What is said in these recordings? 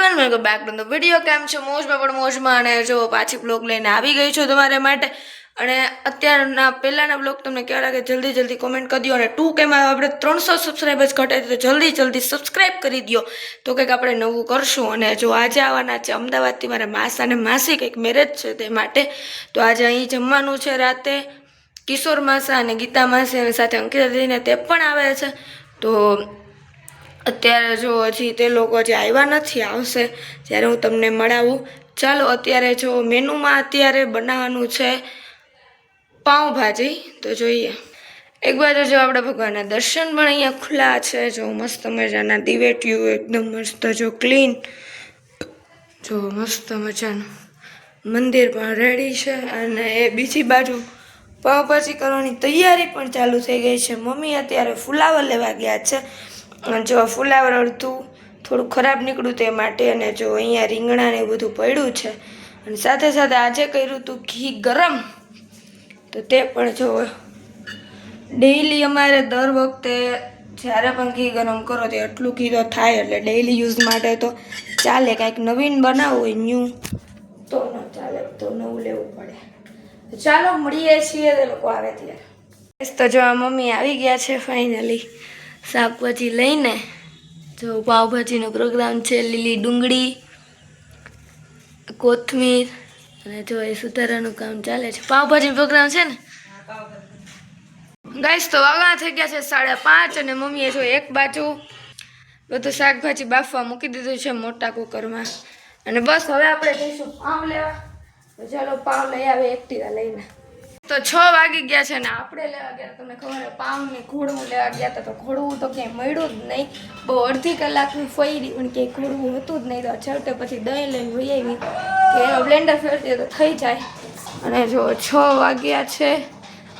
Everyone welcome back to the video કેમ છો? મોજમાં પણ મોજમાં અને જો પાછી બ્લોગ લઈને આવી ગઈ છું તમારા માટે. અને અત્યારના પહેલાંના બ્લોગ તમને કેવા લાગે જલ્દી જલ્દી કોમેન્ટ કરી દો. અને ટુ કેમાં આપણે ત્રણસો સબસ્ક્રાઈબર્સ ઘટાય તો જલ્દી જલ્દી સબસ્ક્રાઈબ કરી દો. તો કંઈક આપણે નવું કરશું. અને જો આજે આવવાના છે અમદાવાદથી મારા માસા અને માસી, કંઈક મેરેજ છે તે માટે. તો આજે અહીં જમવાનું છે રાતે. કિશોર માસા અને ગીતા માસી અને સાથે અંકિતા દીદીને તે પણ આવે છે. તો અત્યારે જો હજી તે લોકો હજી આવ્યા નથી, આવશે ત્યારે હું તમને મળાવું. ચાલો અત્યારે જો મેનુમાં અત્યારે બનાવવાનું છે પાઉંભાજી. તો જોઈએ. એક બાજુ જો આપણે ભગવાનના દર્શન પણ અહીંયા ખુલ્લા છે. જો મસ્ત મજાના દિવેટિયું એકદમ મસ્ત જો ક્લીન. જો મસ્ત મજાનું મંદિર પણ રેડી છે અને એ બીજી બાજુ પાવભાજી કરવાની તૈયારી પણ ચાલુ થઈ ગઈ છે. મમ્મી અત્યારે ફુલાવર લેવા ગયા છે. જો ફુલાવર અડધું થોડું ખરાબ નીકળ્યું તે માટે અને જો અહીંયા રીંગણા ને એવું બધું પડ્યું છે અને સાથે સાથે આજે કર્યું હતું ઘી ગરમ, તો તે પણ જો ડેઈલી અમારે દર વખતે જ્યારે પણ ઘી ગરમ કરો તે એટલું ઘી તો થાય, એટલે ડેઈલી યુઝ માટે તો ચાલે, કાંઈક નવીન બનાવવું હોય ન્યૂ તો ન ચાલે, તો નવું લેવું પડે. ચાલો, મળીએ છીએ તે લોકો આવે ત્યારે. તો જો આ મમ્મી આવી ગયા છે ફાઇનલી શાકભાજી લઈને જો પાવભાજીનો પ્રોગ્રામ છે, લીલી ડુંગળી, કોથમીર અને જો એ સુધારાનું કામ ચાલે છે. પાવભાજી પ્રોગ્રામ છે ને? ગાઈસ તો વાગણા થઈ ગયા છે સાડા પાંચ અને મમ્મીએ જો એક બાજુ બધું શાકભાજી બાફવા મૂકી દીધું છે મોટા કુકરમાં. અને બસ હવે આપણે જઈશું પાવ લેવા. ચાલો પાવ લઈ આવે એકટીવા લઈને. તો છ વાગી ગયા છે ને આપણે લેવા ગયા. તમને ખબર પાઉં ને ઘોડવું લેવા ગયા હતા. તો ઘોડવું તો ક્યાંય મળ્યું જ નહીં. બહુ અડધી કલાકનું ફરી પણ ક્યાંય ઘોડવું હતું જ નહીં. તો છેવટે પછી દહીં લઈને વહી આવી. કે એનો બ્લેન્ડર ફેરતી તો થઈ જાય. અને જો છ વાગ્યા છે,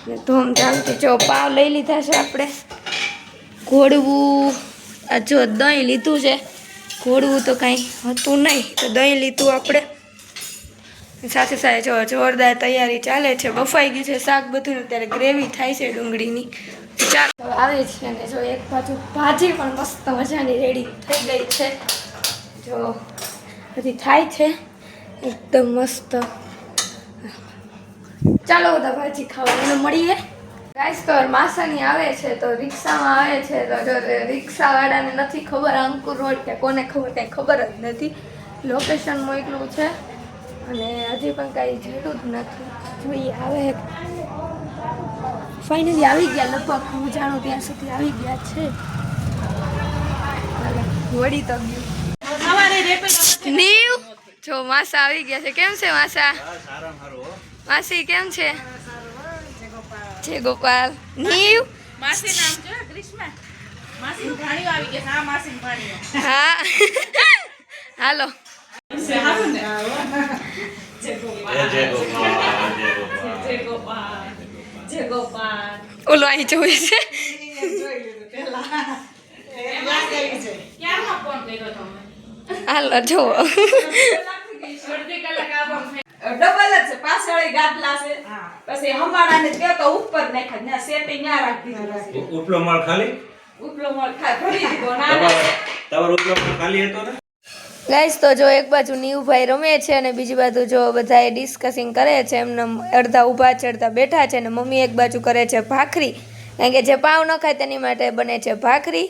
ને ધૂમધામથી જો પાવ લઈ લીધા છે આપણે. ઘોડવું, આ જો દહીં લીધું છે. ઘોડવું તો કાંઈ હતું નહીં. તો દહીં લીધું આપણે. સાથે સાથે જો જોરદાર તૈયારી ચાલે છે, બફાઈ ગયું છે, શાક બધું ત્યારે ગ્રેવી થાય છે ડુંગળીની. ચાલ આવે છે અને જો એક બાજુ ભાજી પણ મસ્ત મજાની રેડી થઈ ગઈ છે. જો હજી થાય છે, એકદમ મસ્ત. ચાલો, બધા ભાજી ખાવા એને મળીએ. ગાઈસ તો માસાની આવે છે, તો રિક્ષામાં આવે છે, તો જો રિક્ષાવાળાને નથી ખબર, અંકુર રોડ કે કોને ખબર, કાંઈ ખબર જ નથી. લોકેશન મોકલું છે. અને હજી પણ કાંઈ જરૂર જ નથી. જોઈએ આવે ફાઇનલી આવી ગયા લગભગ હું જાણું ત્યાં સુધી આવી ગયા છે. વળી તો ગયું. નીવ! જો માસા આવી ગયા છે. કેમ છે માસા? માસી કેમ છે? જય ગોપાલ. નીવ! માસી નામ છે ક્રિશ્મા માસી ભાણીઓ આવી ગયા હા માસી ભાણીઓ હા. હાલો. ને ઓલો અહીં જોઈ છે. હાલો આવવા ડબલ જ છે પાછળ ગાદલા છે. પછી તો ઉપર નાખ્યા ત્યાં સેટી ન્યા રાખી દીધું ઉપલો માળ ખાલી? ઉપલો માળ ખા ભરી દીધો ના તમારો તમારો ઉપલો માળ ખાલી હતો ને? ગાઈસ તો જો એક બાજુ નીવભાઈ રમે છે અને બીજી બાજુ જો બધાએ ડિસ્કસિંગ કરે છે, એમને અડધા ઊભા છે, અડધા બેઠા છે અને મમ્મી એક બાજુ કરે છે ભાખરી. કારણ કે જે પાવ ન ખાય તેની માટે બને છે ભાખરી.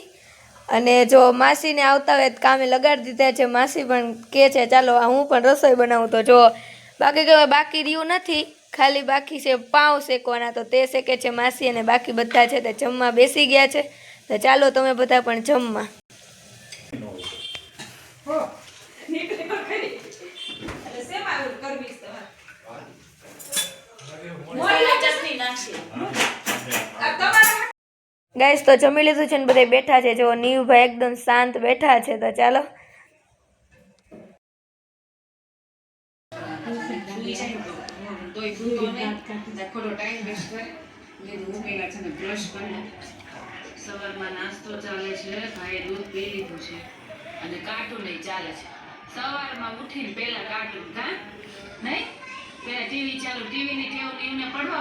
અને જો માસીને આવતા હોય કામે લગાડી દીધા છે, માસી પણ કહે છે, ચાલો હું પણ રસોઈ બનાવું. તો જો બાકી કહેવાય બાકી રહ્યું નથી, ખાલી બાકી છે પાવ શેકવાના. તો તે શેકે છે માસી અને બાકી બધા છે તે જમવા બેસી ગયા છે. તો ચાલો, તમે બધા પણ જમવા નીકળી તો ખરી એટલે શેમાં એવું કરવી છે તમારે મોરી ચટણી નાખી આ તમારા ગાઈસ તો જમી લીધું છે ને બધા બેઠા છે. જો નીવભાઈ એકદમ શાંત બેઠા છે. તો ચાલો. ને ને સવારમાં ઉઠીને પહેલા કાર્ટૂન નહીં? પેલા ટીવી ચાલુ, ટીવીની ટેવ ને પડવા